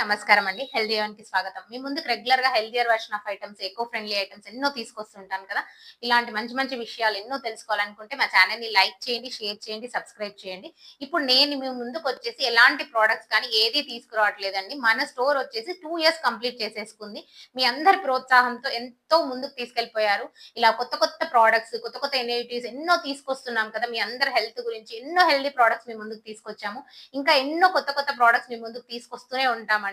నమస్కారం అండి. హెల్దీ కి స్వాగతం. మీ ముందుకు రెగ్యులర్గా healthier version of items eco friendly items ఎన్నో తీసుకొస్తుంటాను కదా. ఇలాంటి మంచి మంచి విషయాలు ఎన్నో తెలుసుకోవాలనుకుంటే మా ఛానల్ని లైక్ చేయండి షేర్ చేయండి సబ్స్క్రైబ్ చేయండి. ఇప్పుడు నేను మీ ముందుకు వచ్చేసి ఎలాంటి ప్రోడక్ట్స్ కానీ ఏది తీసుకురావట్లేదండి. మన స్టోర్ వచ్చేసి టూ ఇయర్స్ కంప్లీట్ చేసేసుకుంది. మీ అందరి ప్రోత్సాహంతో ఎంతో ముందుకు తీసుకెళ్ళిపోయారు ఇలా కొత్త కొత్త ప్రోడక్ట్స్ కొత్త కొత్త ఇన్నిటివ్స్ ఎన్నో తీసుకొస్తున్నాం కదా. మీ అందరి హెల్త్ గురించి ఎన్నో హెల్దీ ప్రోడక్ట్స్ మీ ముందుకు తీసుకొచ్చాము. ఇంకా ఎన్నో కొత్త కొత్త ప్రోడక్ట్స్ మీ ముందుకు తీసుకొస్తూనే ఉంటామండి.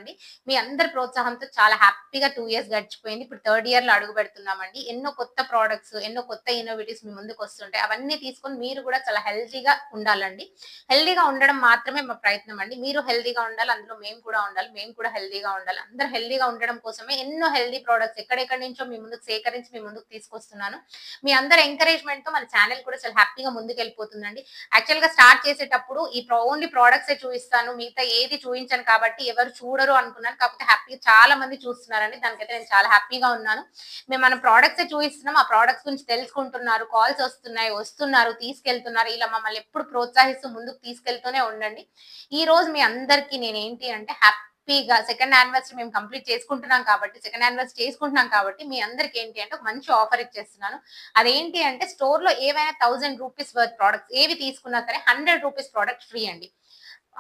మీ అందరి ప్రోత్సాహంతో చాలా హ్యాపీగా టూ ఇయర్స్ గడిచిపోయింది. ఇప్పుడు థర్డ్ ఇయర్లో అడుగు పెడుతున్నామండి. ఎన్నో కొత్త ప్రోడక్ట్స్ ఎన్నో కొత్త ఇన్నోవేటివ్స్ మీ ముందుకు వస్తుంటాయి. అవన్నీ తీసుకొని మీరు కూడా చాలా హెల్తీగా ఉండాలండి. హెల్తీగా ఉండడం మాత్రమే మా ప్రయత్నం అండి. మీరు హెల్తీగా ఉండాలి అందులో మేము కూడా ఉండాలి మేము కూడా హెల్తీగా ఉండాలి. అందరు హెల్తీగా ఉండడం కోసమే ఎన్నో హెల్తీ ప్రోడక్ట్స్ ఎక్కడెక్కడి నుంచో మీ ముందుకు సేకరించి మీ ముందుకు తీసుకొస్తున్నాను. మీ అందరి ఎంకరేజ్మెంట్తో మన ఛానల్ కూడా చాలా హ్యాపీగా ముందుకు వెళ్ళిపోతుందండి యాక్చువల్గా స్టార్ట్ చేసేటప్పుడు ఈ ఓన్లీ ప్రోడక్ట్స్ చూపిస్తాను మిగతా ఏది చూపించాను కాబట్టి ఎవరు చూడరు అనుకున్నాను. కాకపోతే హ్యాపీగా చాలా మంది చూస్తున్నారండి. దానికైతే నేను చాలా హ్యాపీగా ఉన్నాను. మేము మన ప్రోడక్ట్స్ చూపిస్తున్నాం ఆ ప్రోడక్ట్స్ గురించి తెలుసుకుంటున్నారు కాల్స్ వస్తున్నాయి వస్తున్నారు తీసుకెళ్తున్నారు. ఇలా మమ్మల్ని ఎప్పుడు ప్రోత్సహిస్తూ ముందుకు తీసుకెళ్తూనే ఉండండి. ఈ రోజు మీ అందరికి నేను ఏంటి అంటే హ్యాపీగా సెకండ్ యానివర్సరీ మేము కంప్లీట్ చేసుకుంటున్నాం కాబట్టి సెకండ్ యానివర్సరీ చేసుకుంటున్నాం కాబట్టి మీ అందరికి ఏంటి అంటే ఒక మంచి ఆఫర్ ఇచ్చేస్తున్నాను. అదేంటి అంటే స్టోర్లో ఏవైనా థౌసండ్ రూపీస్ వర్త్ ప్రోడక్ట్స్ ఏవి తీసుకున్నా సరే హండ్రెడ్ రూపీస్ ప్రోడక్ట్ ఫ్రీ అండి.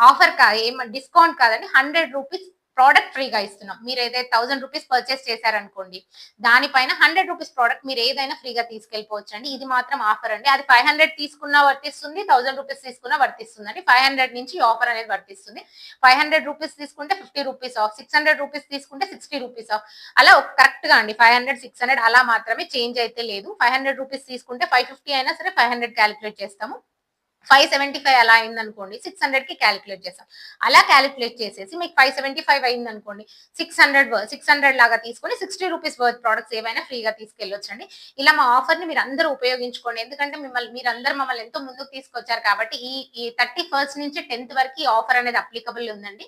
ఆఫర్ కాదు ఏం డిస్కౌంట్ కాదండి హండ్రెడ్ రూపీస్ ప్రోడక్ట్ ఫ్రీగా ఇస్తున్నాం. మీరు ఏదైతే థౌసండ్ రూపీస్ పర్చేస్ చేశారనుకోండి దానిపైన హండ్రెడ్ రూపీస్ ప్రోడక్ట్ మీరు ఏదైనా ఫ్రీగా తీసుకెళ్ళిపోవచ్చు అండి ఇది మాత్రం ఆఫర్ అండి. అది ఫైవ్ హండ్రెడ్ తీసుకున్నా వర్తిస్తుంది థౌసండ్ రూపీస్ తీసుకున్నా వర్తిస్తుంది అండి ఫైవ్ హండ్రెడ్ నుంచి ఆఫర్ అనేది వర్తిస్తుంది. ఫైవ్ హండ్రెడ్ రూపీస్ తీసుకుంటే fifty rupees off six hundred rupees తీసుకుంటే సిక్స్టీ రూపీస్ ఆఫ్ అలా కరెక్ట్గా అండి. ఫైవ్ హండ్రెడ్ సిక్స్ హండ్రెడ్ అలా మాత్రమే చేంజ్ అయితే లేదు. ఫైవ్ హండ్రెడ్ రూపీస్ తీసుకుంటే ఫైవ్ ఫిఫ్టీ అయినా సరే ఫైవ్ హండ్రెడ్ క్యాలిక్యులేట్ చేస్తాము. ఫైవ్ సెవెంటీ ఫైవ్ అలా అయింది అనుకోండి సిక్స్ హండ్రెడ్కి క్యాలిక్యులేట్ చేస్తాం. అలా క్యాలిక్యులేట్ చేసేసి మీకు ఫైవ్ సెవెంటీ ఫైవ్ అయింది అనుకోండి సిక్స్ హండ్రెడ్ సిక్స్ హండ్రెడ్ లాగా తీసుకొని సిక్స్టీ రూపీస్ వర్త్ ప్రోడక్ట్స్ ఏవైనా ఫ్రీగా తీసుకెళ్ళొచ్చండి. ఇలా మా ఆఫర్ని మీరు అందరూ ఉపయోగించుకోండి. ఎందుకంటే మిమ్మల్ని మీరు అందరూ మమ్మల్ని ఎంతో ముందుకు తీసుకొచ్చారు కాబట్టి ఈ ఈ థర్టీ ఫస్ట్ నుంచి టెన్త్ వరకు ఈ ఆఫర్ అనేది అప్లికబుల్ ఉందండి.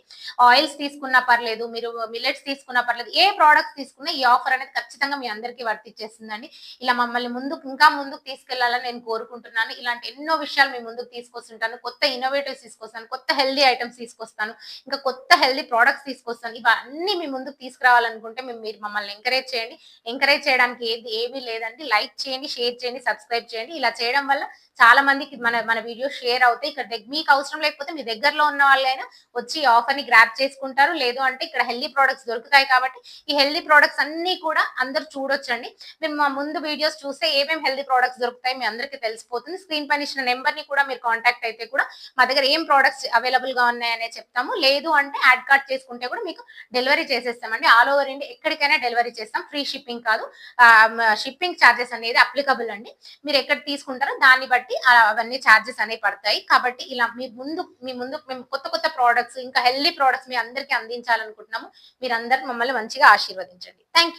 ఆయిల్స్ తీసుకున్నా పర్లేదు మీరు మిల్లెట్స్ తీసుకున్నా పర్లేదు ఏ ప్రోడక్ట్స్ తీసుకున్నా ఈ ఆఫర్ అనేది ఖచ్చితంగా మీ అందరికీ వర్తిచ్చేస్తుందండి. ఇలా మమ్మల్ని ముందుకు ఇంకా ముందుకు తీసుకెళ్ళాలని నేను కోరుకుంటున్నాను. ఇలాంటి ఎన్నో విషయాలు మీ ముందుకు తీసుకొస్తుంటాను కొత్త ఇన్నోవేటివ్స్ తీసుకొస్తాను కొత్త హెల్దీ ఐటమ్స్ తీసుకొస్తాను ఇంకా కొత్త హెల్దీ ప్రోడక్ట్స్ తీసుకొస్తాను. ఇవన్నీ మీ ముందుకు తీసుకురావాలనుకుంటే మేము మీరు మమ్మల్ని ఎంకరేజ్ చేయండి. ఎంకరేజ్ చేయడానికి ఏది ఏమీ లేదండి. లైక్ చేయండి షేర్ చేయండి సబ్స్క్రైబ్ చేయండి. ఇలా చేయడం వల్ల చాలా మందికి మన మన వీడియో షేర్ అవుతాయి. ఇక్కడ మీకు అవసరం లేకపోతే మీ దగ్గరలో ఉన్న వాళ్ళైనా వచ్చి ఆఫర్ని గ్రాప్ చేసుకుంటారు. లేదు అంటే ఇక్కడ హెల్దీ ప్రోడక్ట్స్ దొరుకుతాయి కాబట్టి ఈ హెల్దీ ప్రోడక్ట్స్ అన్ని కూడా అందరు చూడొచ్చండి. మేము మా ముందు వీడియోస్ చూస్తే ఏమేమి హెల్దీ ప్రోడక్ట్స్ దొరుకుతాయి మీ అందరికీ తెలిసిపోతుంది. స్క్రీన్ పైన ఇచ్చిన నెంబర్ని కూడా మీరు కాంటాక్ట్ అయితే కూడా మా దగ్గర ఏం ప్రోడక్ట్స్ అవైలబుల్గా ఉన్నాయనే చెప్తాము. లేదు అంటే యాడ్ కార్డ్ చేసుకుంటే కూడా మీకు డెలివరీ చేసేస్తామండి. ఆల్ ఓవర్ ఇండియా ఎక్కడికైనా డెలివరీ చేస్తాం. ఫ్రీ షిప్పింగ్ కాదు. షిప్పింగ్ ఛార్జెస్ అనేది అప్లికబుల్ అండి. మీరు ఎక్కడ తీసుకుంటారో దాన్ని బట్టి అవన్నీ ఛార్జెస్ అనేవి పడతాయి. కాబట్టి ఇలా మీ ముందు మీ ముందు మేము కొత్త కొత్త ప్రోడక్ట్స్ ఇంకా హెల్దీ ప్రోడక్ట్స్ మీ అందరికీ అందించాలనుకుంటున్నాము. మీరందరూ మమ్మల్ని మంచిగా ఆశీర్వదించండి. Thank you